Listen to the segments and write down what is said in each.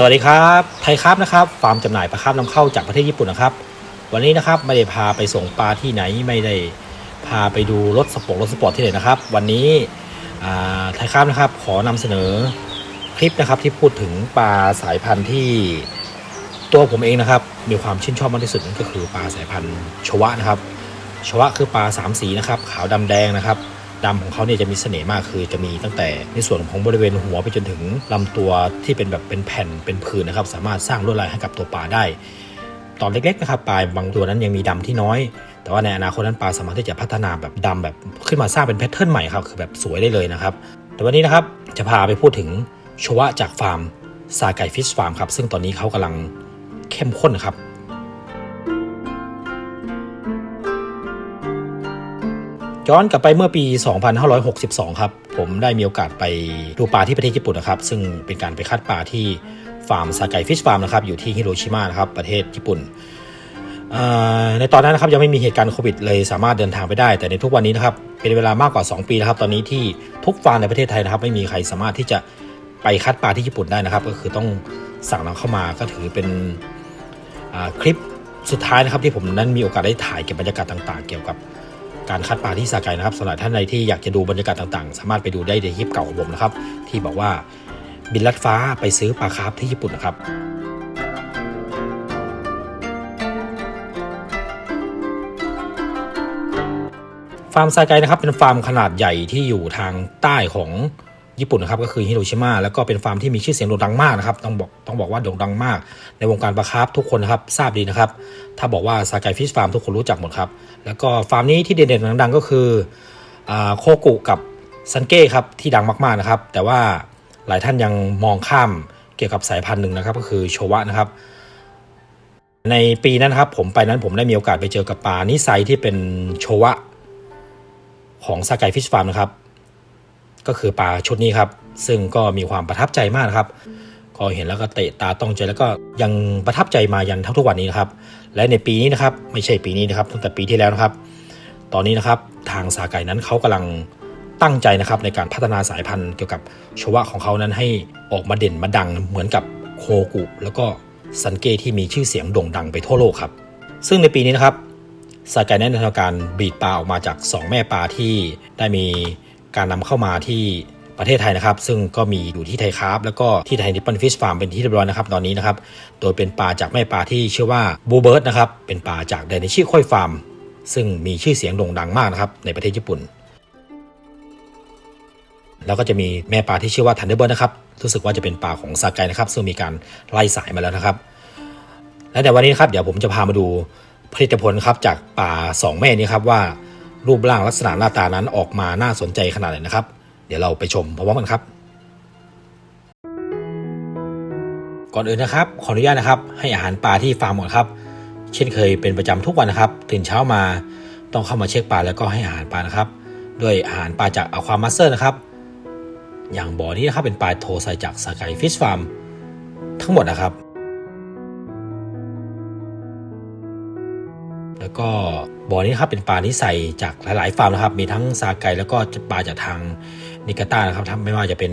สวัสดีครับไทยครับนะครับฟาร์มจำหน่ายปลาคาร์ฟนำเข้าจากประเทศญี่ปุ่นนะครับ วันนี้นะครับไม่ได้พาไปส่งปลาที่ไหนไม่ได้พาไปดูรถสปอร์ตรถสปอร์ตที่ไหนนะครับ วันนี้ไทยครับนะครับขอนำเสนอคลิปนะครับที่พูดถึงปลาสายพันธุ์ที่ตัวผมเองนะครับ มีความชื่นชอบมากที่สุดนั่นก็คือปลาสายพันธุ์ชวะนะครับชวะคือปลาสามสีนะครับขาวดำแดงนะครับ ดำของเขาเนี่ยจะมีเสน่ห์มากคือจะมีตั้งแต่ในส่วนของบริเวณหัวไปจนถึงลำตัวที่เป็นแบบเป็นแผ่นเป็นผืนนะครับ สามารถสร้างลวดลายให้กับตัวปลาได้ ตอนเล็กๆนะครับปลาบางตัวนั้นยังมีดำที่น้อย แต่ว่าในอนาคตนั้นปลาสามารถที่จะพัฒนาแบบดำแบบขึ้นมาสร้างเป็นแพทเทิร์นใหม่ครับคือแบบสวยได้เลยนะครับ แต่วันนี้นะครับจะพาไปพูดถึงชวะจากฟาร์มซาไก่ฟิชฟาร์มครับซึ่งตอนนี้เขากำลังเข้มข้นนะครับ ย้อนกลับไปเมื่อปี 2562 ครับ ผมได้มีโอกาสไปดูปลาที่ประเทศญี่ปุ่นนะครับ ซึ่งเป็นการไปคัดปลาที่ฟาร์มซาไกฟิชฟาร์มนะครับ อยู่ที่ฮิโรชิมานะครับ ประเทศญี่ปุ่น ในตอนนั้นนะครับยังไม่มีเหตุการณ์โควิดเลยสามารถเดินทางไปได้ แต่ในทุกวันนี้นะครับเป็นเวลามากกว่า 2 ปีนะครับ ตอนนี้ที่ทุกฟาร์มในประเทศไทยนะครับ ไม่มีใครสามารถที่จะไปคัดปลาที่ญี่ปุ่นได้นะครับ ก็คือต้องสั่งนำเข้ามาก็ถือเป็นคลิปสุดท้ายนะครับที่ผมนั้นมีโอกาสได้ถ่ายเก็บบรรยากาศต่าง ๆ เกี่ยวกับ การคัดปลาที่สาไกนะครับสำหรับท่านใดที่อยากจะดูบรรยากาศต่างๆ สามารถไปดูได้ในคลิปเก่าของผมนะครับ ที่บอกว่าบินลัดฟ้าไปซื้อปลาคาร์ฟที่ญี่ปุ่นนะครับฟาร์มซาไกนะครับเป็นฟาร์มขนาดใหญ่ที่อยู่ทางใต้ของ ญี่ปุ่นนะครับก็คือฮิโรชิมาแล้วก็เป็นฟาร์มที่มีชื่อเสียงโด่งดังมากนะครับต้องบอกต้องบอกว่าโด่งดังมาก ในวงการปลาคาร์ฟทุกคนนะครับทราบดีนะครับ ถ้าบอกว่าซาไกฟิชฟาร์มทุกคนรู้จักหมดครับแล้วก็ฟาร์มนี้ที่เด่นๆดังๆก็คือโคกุกับซันเก้ครับที่ดังมากๆนะครับ แต่ว่าหลายท่านยังมองข้ามเกี่ยวกับสายพันธุ์หนึ่งนะครับ ก็คือโชวะนะครับ ในปีนั้นครับผมไปนั้นผมได้มีโอกาสไปเจอกับปลานิไซที่เป็นโชวะของซาไกฟิชฟาร์มนะครับ ก็คือปลาชุดนี้ครับ ซึ่งก็มีความประทับใจมากครับ ก็เห็นแล้วก็เตะตาต้องใจแล้วก็ยังประทับใจมายันเท่าทุกวันนี้นะครับ และในปีนี้นะครับไม่ใช่ปีนี้นะครับ ตั้งแต่ปีที่แล้วนะครับ ตอนนี้นะครับทางสาไก่นั้นเขากำลังตั้งใจนะครับในการพัฒนาสายพันธุ์เกี่ยวกับชวะของเขานั้นให้ออกมาเด่นมาดังเหมือนกับโคกุ แล้วก็ซันเกที่มีชื่อเสียงโด่งดังไปทั่วโลกครับ ซึ่งในปีนี้นะครับสายการแนะนำการบีดปลาออกมาจาก 2 แม่ปลาที่ได้มี การนำเข้ามาที่ประเทศไทยนะครับ ซึ่งก็มีอยู่ที่ไทยคราฟแล้วก็ที่ไทยนิปปอนฟิชฟาร์มเป็นที่เรียบร้อยนะครับตอนนี้นะครับ โดยเป็นปลาจากแม่ปลาที่ชื่อว่าบูเบิร์ดนะครับ เป็นปลาจากไดนิชิค่อยฟาร์ม ซึ่งมีชื่อเสียงโด่งดังมากนะครับในประเทศญี่ปุ่น แล้วก็จะมีแม่ปลาที่ชื่อว่าทันเดอร์เบิร์ดนะครับ รู้สึกว่าจะเป็นปลาของซาไกนะครับ ซึ่งมีการไล่สายมาแล้วนะครับ และในวันนี้นะครับเดี๋ยวผมจะพามาดูผลิตผลครับจากป่าสองแม่นี้ครับว่า รูปร่างลักษณะหน้าตานั้นออกมาน่าสนใจขนาดไหนนะครับ เดี๋ยวเราไปชมพร้อมกันครับ ก่อนอื่นนะครับ ขออนุญาตนะครับ ให้อาหารปลาที่ฟาร์มก่อนครับ เช่นเคยเป็นประจำทุกวันนะครับ ตื่นเช้ามาต้องเข้ามาเช็คปลาแล้วก็ให้อาหารปลานะครับ ด้วยอาหารปลาจากอความาสเตอร์นะครับ อย่างบ่อนี้นะครับเป็นปลาโทไซจากสกายฟิชฟาร์มทั้งหมดนะครับ แล้วก็บ่อนี้ครับเป็นปลาที่ใส่จากหลาย ๆ ฟาร์มนะครับ มีทั้งซาไกแล้วก็ปลาจากทางนิกาตานะครับทไม่ว่าจะเป็น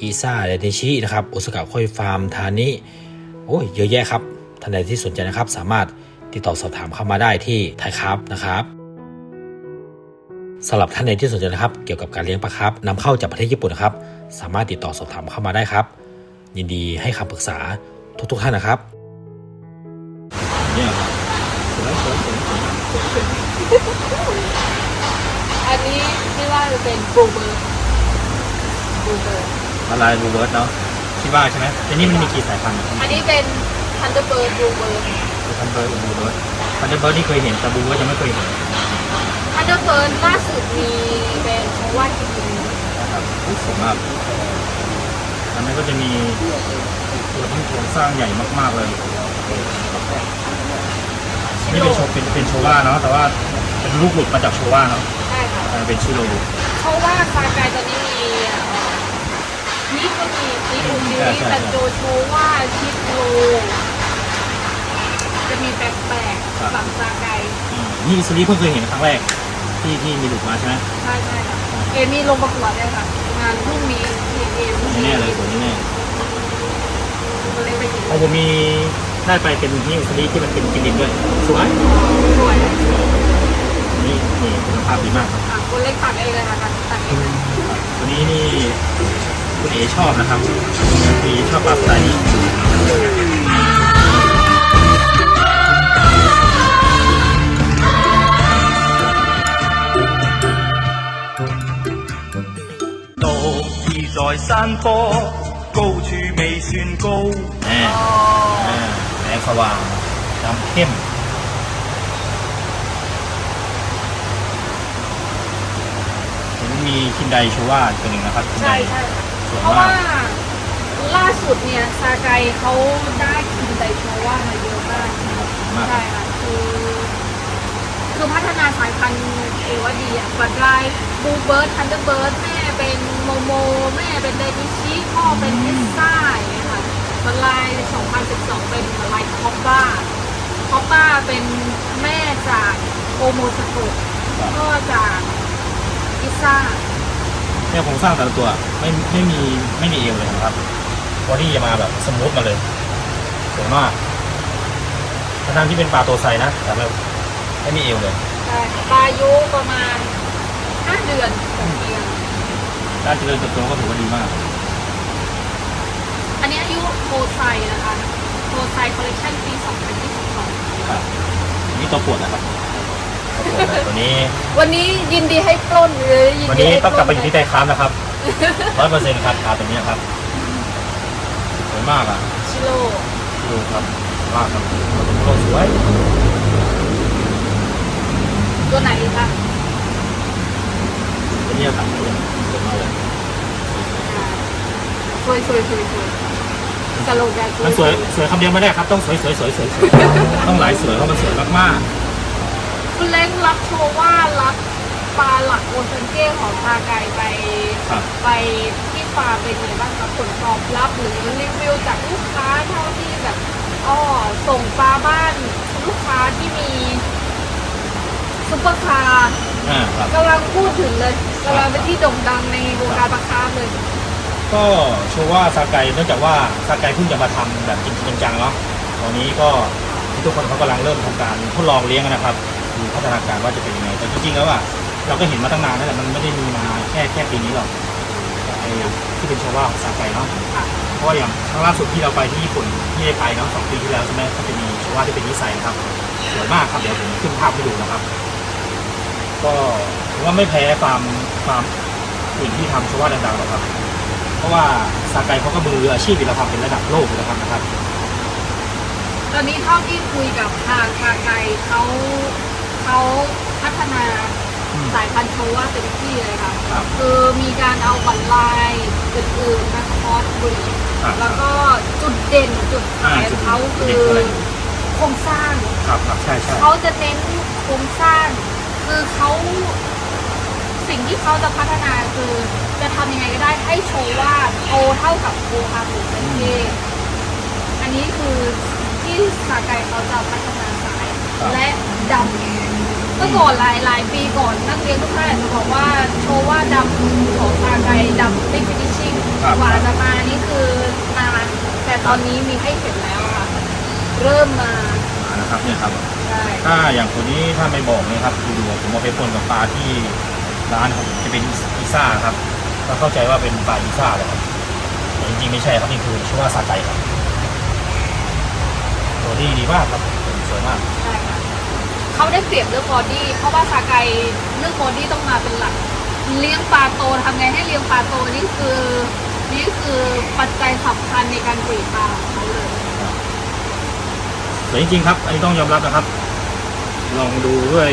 อีซ่าเดนิชินะครับโอสกาค่อยฟาร์มทานิโอ้ยเยอะแยะครับท่านใดที่สนใจนะครับ สามารถติดต่อสอบถามเข้ามาได้ที่ไทยครับนะครับสำหรับท่านใดที่สนใจนะครับ เกี่ยวกับการเลี้ยงปลาครับนำเข้าจากประเทศญี่ปุ่นนะครับ สามารถติดต่อสอบถามเข้ามาได้ครับ ยินดีให้คำปรึกษาทุกๆท่านนะครับ อันนี้ที่ว่าจะเป็นบลูเบิร์ดบลูเบิร์ดอะไรบูเบิร์ดเนาะคิดว่าใช่ไหมแต่นี่มันมีกี่สายพันธุ์อันนี้เป็นทันเดอร์เบิร์ดบลูเบิร์ดทันเบิร์ดกับบูเบิร์ดทันเบิร์ดที่เคยเห็นแต่บูเบิร์ดยังไม่เคยเห็นทันเดอร์เบิร์ดล่าสุดมีเป็นโชว่ากินนะครับอุ๊ยสวยมากอันนั้นก็จะมีตัวที่โครงสร้างใหญ่มาก ๆเลย นี่เป็นโชว์เป็นเป็นโชว่าเนาะแต่ว่าเป็นลูกหลุดมาจากโชว่าเนาะใช่ค่ะกลายเป็นชิโรเพราะว่าซาไกตอนนี้มีเอ่อนี่ก็มีนี่อุมิริแต่โจโชว่าชิโรจะมีแปลกๆฝั่งซาไกอืมนี่อิสลีเพิ่งเคยเห็นครั้งแรก ที่ที่มีหลุดมาใช่ไหมใช่ใช่ค่ะเอมีลงประกวดเลยค่ะ งานพรุ่งนี้ที่เอพรุ่งไม่นี้แน่เลยตัวนี้แน่ตัวเล็กผมมี ได้ไปเป็นฮิวสลีที่มันเป็นกินดินด้วย สวย สวย นี่นี่คุณภาพดีมากครับ อ่ะคนเล็กตัดเองเลยค่ะตัดเองเลย ตัวนี้นี่คุณเอชอบนะครับคุณเอชอบปลาสไตล์นี้ 独自在山坡，高处未算高。 แน่อ่าแสงสว่างดำเข้มผมมีคินไดโชว่าตัวหนึ่งนะครับคินไดใช่ใช่ค่ะสวยเพราะมาว่ากล่าสุดเนี่ยซาไกเขาได้คินไดโชว่ามาเยอะมากสวยมาก ใช่ค่ะคือคือพัฒนาสายพันธุ์เอว่าดีอะบัตรลายบูเบิร์ดทันเดอร์เบิร์ดแม่เป็นโมโม แม่เป็นเดนิชิพ่อเป็นเอสซ่าอย่างเงี้ยค่ะ บัตรลาย2012 เป็นบัตรลายคอปป้าคอปป้าเป็นแม่จากโอโมสโตะครับก็จากอิซ่าเนี่ยโครงสร้างแต่ละตัวไม่ไม่มีไม่มีเอวเลยนะครับบอดี้จะมาแบบสมูทมาเลยสวยมากทั้งๆที่เป็นปลาตัวไซนะแต่ไม่ไม่มีเอวเลยใช่ค่ะปลายุประมาณ5เดือนของเดือนด้านเจริญเติบโตก็ถือว่าดีมาก อันนี้อายุโคไซนะคะโคไซคอลเลคชันปี 2022 ครับนี่ตัวปวดนะครับตัวปวดนะตัวนี้วันนี้ยินดีให้ปล้นเลยยินวันดีนี้ให้ต้องกลับไปอยู่ที่ไทยค้ามนะครับร้อยเปอร์เซ็นต์ครับปลาตัวนี้ครับสวยมากอะชิโร่ดูครับมากครับโลกสวยตัวไหนคะตัวนี้ตัดเลยสวยมากเลย สวยสวยสวยสวย สโลแกนมันสวยสวยคำเดียวไม่ได้ครับ ต้องสวยสวยสวยสวยสวยต้องหลายสวยเพราะมันสวยมากคุณเล้งรับโชว์ว่ารับปลาหลักโอเซนเก้ของทาไกไปๆครับ ไปที่ฟาร์มเป็นยังไงบ้างครับผลตอบรับหรือรีวิวจากลูกค้าเท่าที่แบบอ้อส่งปลาบ้านลูกค้าที่มีซุปเปอร์คาร์อ่าครับ กำลังพูดถึงเลยกำลังเป็นที่โด่งดังในวงการปลาคาร์ฟเลย ก็โชว์ว่าซาไกเนื่องจากว่าซาไกเพิ่งจะมาทำแบบจริงจังๆเนาะตอนนี้ก็ทุกคนเขากำลังเริ่มทำการทดลองเลี้ยงนะครับดูพัฒนาการว่าจะเป็นยังไงแต่จริงๆแล้วอะเราก็เห็นมาตั้งนานแล้วแหละมันไม่ได้มีมาแค่แค่ปีนี้หรอกไอ้ที่เป็นโชว่าของซาไกเนาะเพราะว่าอย่างครั้งล่าสุดที่เราไปที่ญี่ปุ่นที่ได้ไปเนาะสองปีที่แล้วใช่ไหมก็จะมีโชว่าที่เป็นนิสัยนะครับสวยมากครับเดี๋ยวผมขึ้นภาพให้ดูนะครับ ก็ถือว่าไม่แพ้ฟาร์มฟาร์มอื่นที่ทำโชว่าดังๆหรอกครับ เพราะว่าซาไกเขาก็มืออาชีพอยู่แล้วครับเป็นระดับโลกอยู่แล้วครับนะครับ ตอนนี้เท่าที่คุยกับทางทางไกเขาเขาพัฒนาอืมสายพันธุ์โชว่าเต็มที่เลยค่ะครับ คือมีการเอาบัตรลายอื่นๆมาคอสบรีดครับแล้วก็จุดเด่นจุดขายอ่าจุขดองเขาเด่คืนอคืออะไร โครงสร้าง ครับครับใช่ใช่ เขาจะเน้นโครงสร้าง คือเขาสิ่งที่เขาจะพัฒนาคือ จะทำยังไงก็ได้ให้โชว์ว่าโตเท่ากับโคอาหรือเซนเก้อันนี้คือที่สาไกเขาจะพัฒนาสายและดำเมื่อก่อนหลายหลายปีก่อนนักเรียนทุกท่านจะบอกว่าโชว์ว่าดำของสาไกดำไม่ฟินิชชิ่งครับกว่าจะมานี่คือนานแต่ตอนนี้มีให้เห็นแล้วค่ะ เริ่มมาอ่านะครับเนี่ยครับใช่ถ้าอย่างตัวนี้ถ้าไม่บอกเนี่ยครับดูๆผมเอาไปปนกับปลาที่ร้านของผมจะเป็นอีซ่าครับ ก็เข้าใจว่าเป็นปลาอีซ่าเลยครับแต่จริงๆไม่ใช่ครับนี่คือชื่อว่าซาไกครับ ตัวที่ดีมากครับสวยมาก ใช่ค่ะเขาได้เปรียบเรื่องบอดี้เพราะว่าสาไกเรื่องบอดี้ต้องมาเป็นหลัก เลี้ยงปลาโตทำไงให้เลี้ยงปลาโตนี่คือนี่คือปัจจัยสำคัญในการผลิตปลาของเขาเลยสวยจริงๆครับ อันนี้ต้องยอมรับนะครับ ลองดูด้วย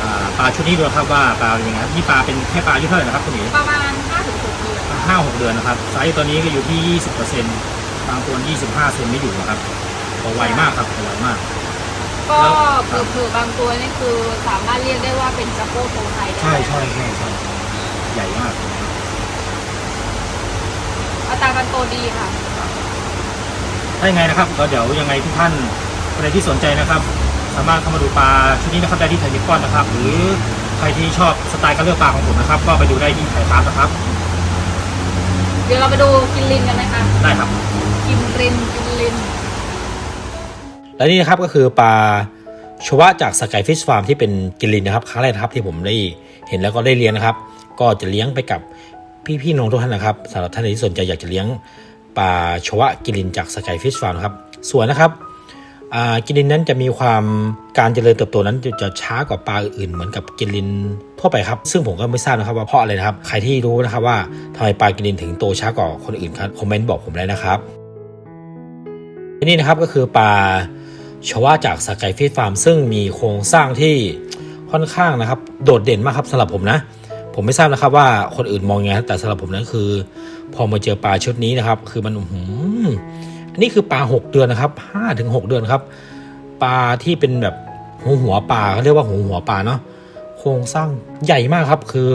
อ่าปลาชุดนี้ดูครับว่าปลาเป็นยังไงครับนี่ปลาเป็นแค่ปลาอายุเท่าไหร่นะครับคุณหมีประมาณ 5-6เดือนห้าหกเดือนนะครับ ไซส์ตัวนี้ก็อยู่ที่ยี่สิบเปอร์เซ็นต์บางตัวยี่สิบห้าเซนไม่อยู่นะครับโตไวมากครับโตไวมาก ก็แล้วเผื่อๆบางตัวนี่คือสามารถเรียกได้ว่าเป็นจัมโบ้โตไทยได้ใช่ใช่ใช่ใช่ใหญ่มากอัตราการโตดีค่ะ ถ้ายังไงนะครับก็เดี๋ยวยังไงทุกท่านคนใดที่สนใจนะครับ สามารถเข้ามาดูปลาชุดนี้นะครับได้ที่ไทยมิคอนนะครับ หรือใครที่ชอบสไตล์การเลือกปลาของผมนะครับ ก็ไปดูได้ที่ไทยคราฟนะครับ เดี๋ยวเราไปดูกินลินกันไหมคะได้ครับ กินรินกินลิน และนี่นะครับก็คือปลาชวะจากสกายฟิชฟาร์มที่เป็นกิลินนะครับครั้งแรกนะครับที่ผมได้เห็นแล้วก็ได้เลี้ยงนะครับ ก็จะเลี้ยงไปกับพี่ๆน้องทุกท่านนะครับสำหรับท่านที่สนใจอยากจะเลี้ยงปลาชวะกิลินจากสกายฟิชฟาร์มนะครับสวยนะครับอ่า กินลินนั้นจะมีความการเจริญเติบโตนั้นจะช้ากว่าปลาอื่นเหมือนกับกินลินทั่วไปครับ ซึ่งผมก็ไม่ทราบนะครับว่าเพราะอะไรนะครับ ใครที่รู้นะครับว่าทำไมปลากินลินถึงโตช้ากว่าคนอื่นครับคอมเมนต์บอกผมเลยนะครับอันนี้นะครับก็คือปลาชวาจากสกายฟิชฟาร์มซึ่งมีโครงสร้างที่ค่อนข้างนะครับ โดดเด่นมากครับสำหรับผมนะ ผมไม่ทราบนะครับว่าคนอื่นมองยังไงแต่สำหรับผมนั้นคือ พอมาเจอปลาชุดนี้นะครับ คือมันหืออั นนี้คือปลาหกเดือนนะครับห้าถึงหกเดือนครับ ปลาที่เป็นแบบหัวหัวปลาเขาเรียกว่าหัวหัวปลาเนาะโครงสร้างใหญ่มากครับ คือ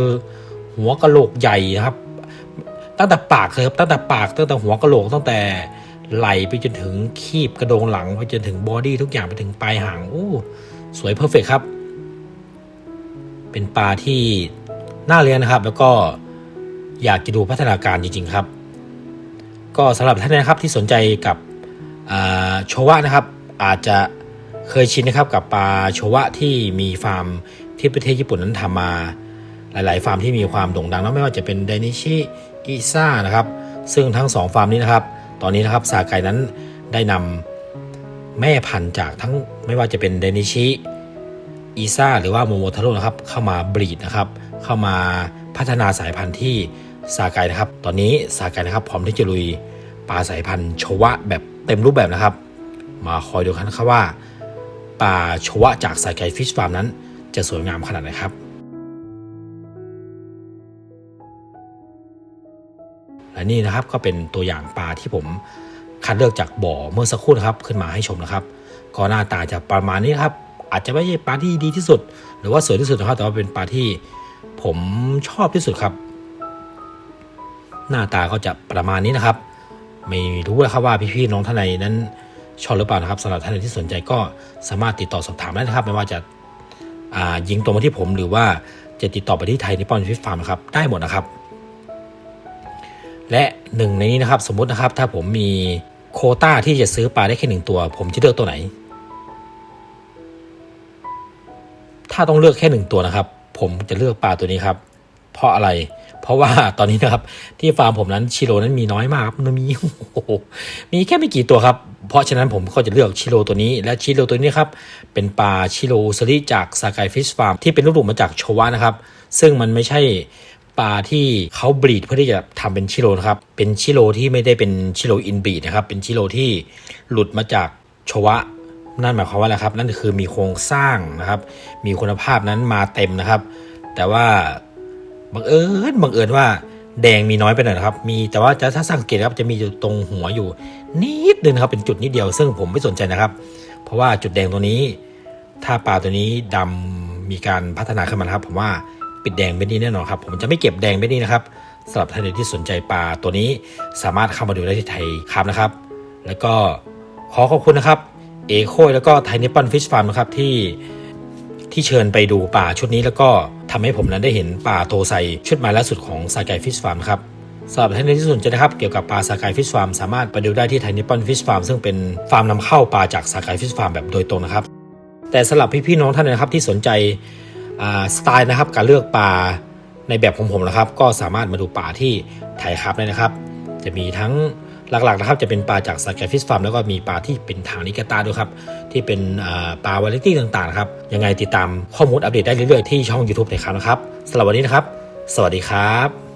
หัวกะโหลกใหญ่ครับ ตั้งแต่ปากเลยครับตั้งแต่ปากตั้งแต่หัวกะโหลกตั้งแต่ไหลไปจนถึงคีบกระโดงหลังไปจนถึงบอดี้ทุกอย่างไปถึงปลายหางโอ้สวยเพอร์เฟกครับ เป็นปลาที่น่าเลี้ยงนะครับ แล้วก็อยากจะดูพัฒนาการจริง ๆ ครับ ก็สำหรับท่านนะครับที่สนใจกับโชวะนะครับ อาจจะเคยชินนะครับกับปลาโชวะที่มีฟาร์มที่ประเทศญี่ปุ่นนั้นทำมา หลาย ๆ ฟาร์มที่มีความโด่งดังนะไม่ว่าจะเป็นไดนิชิอิซ่านะครับ ซึ่งทั้งสองฟาร์มนี้นะครับ ตอนนี้นะครับซาไกนั้นได้นำแม่พันธุ์จากทั้งไม่ว่าจะเป็นไดนิชิอิซ่าหรือว่าโมโมทาโร่นะครับ เข้ามาบรีดนะครับ เข้ามาพัฒนาสายพันธุ์ที่ ซาไกนะครับ ตอนนี้ซาไกนะครับพร้อมที่จะลุยปลาสายพันธุ์โชวะแบบเต็มรูปแบบนะครับ มาคอยดูกันนะครับว่าปลาโชวะจากสายไกฟิชฟาร์มนั้น จะสวยงามขนาดไหนครับ และนี่นะครับก็เป็นตัวอย่างปลาที่ผมคัดเลือกจากบ่อเมื่อสักครู่นะครับขึ้นมาให้ชมนะครับ ก็หน้าตาจะประมาณนี้ครับ อาจจะไม่ใช่ปลาที่ดีที่สุด หรือว่าสวยที่สุดนะครับแต่ว่าเป็นปลาที่ผมชอบที่สุดครับ หน้าตาก็จะประมาณนี้นะครับ ไม่รู้นะครับว่าพี่ๆน้องท่านใดนั้นชอบหรือเปล่านะครับสำหรับท่านใดที่สนใจก็สามารถติดต่อสอบถามได้นะครับ ไม่ว่าจะายิงตรงมาที่ผมหรือว่าจะติดต่อไปที่ไทยนิปปอนฟิชฟาร์มนะครับได้หมดนะครับ และหนึ่งในนี้นะครับสมมุตินะครับถ้าผมมีโคต้าที่จะซื้อปลาได้แค่หนึ่งตัว ผมจะเลือกตัวไหน ถ้าต้องเลือกแค่หนึ่งตัวนะครับ ผมจะเลือกปลาตัวนี้ครับ เพราะอะไร เพราะว่าตอนนี้นะครับที่ฟาร์มผมนั้นชิโร่นั้นมีน้อยมากครับมันมีโอ้โหมีแค่ไม่กี่ตัวครับ เพราะฉะนั้นผมก็จะเลือกชิโร่ตัวนี้ และชิโร่ตัวนี้ครับเป็นปลาชิโร่ซริจากซากายฟิชฟาร์มที่เป็นลูกหลุมมาจากโชวะนะครับ ซึ่งมันไม่ใช่ปลาที่เขาบรีดเพื่อที่จะทำเป็นชิโร่นะครับเป็นชิโร่ที่ไม่ได้เป็นชิโร่อินบรีดนะครับเป็นชิโร่ที่หลุดมาจากโชวะนั่นหมายความว่าอะไรครับ นั่นคือมีโครงสร้างนะครับ มีคุณภาพนั้นมาเต็มนะครับ แต่ว่า บังเอิญบังเอิญว่าแดงมีน้อยไปหน่อยนะครับ มีแต่ว่าจะถ้าสังเกตครับจะมีอยู่ตรงหัวอยู่ นิดนึงนครับเป็นจุดนิดเดียว ซึ่งผมไม่สนใจนะครับ เพราะว่าจุดแดงตัวนี้ ถ้าปลาตัวนี้ดำมีการพัฒนาขึ้นมาครับ ผมว่าปิดแดงไม่ดีแน่นอนครับ ผมจะไม่เก็บแดงไม่ดีนะครับสำหรับท่านใดที่สนใจปลาตัวนี้สามารถเข้ามาดูได้ที่ไทยครับนะครับ แล้วก็ขอขอบคุณนะครับเอโคยแล้วก็ไทนิปปอนฟิชฟาร์มนะครับที่ที่เชิญไปดูป่าชุดนี้แล้วก็ ทำให้ผมนั้นได้เห็นป่าโตไซชุดใหม่ล่าสุดของสากายฟิชฟาร์มครับสำหรับท่านที่สนใจนะครับเกี่ยวกับปลาสากายฟิชฟาร์มสามารถไปดูได้ที่ไทนิปปอนฟิชฟาร์มซึ่งเป็นฟาร์มนำเข้าปลาจากสากายฟิชฟาร์มแบบโดยตรงนะครับ แต่สำหรับพี่ๆน้องท่านนะครับที่สนใจสไตล์นะครับการเลือกปลาในแบบของผมนะครับ ก็สามารถมาดูปลาที่ไทยครับได้นะครับ จะมีทั้ง หลักๆนะครับจะเป็นปลาจากสกฟิสฟาร์มแล้วก็มีปลาที่เป็นทางนิกาตาด้วยครับ ที่เป็นปลาวาไรตี้ต่างๆครับยังไงติดตามข้อมูลอัปเดตได้เรื่อยๆที่ช่อง YouTube ไทยครับนะครับสำหรับวันนี้นะครับ สวัสดีครับ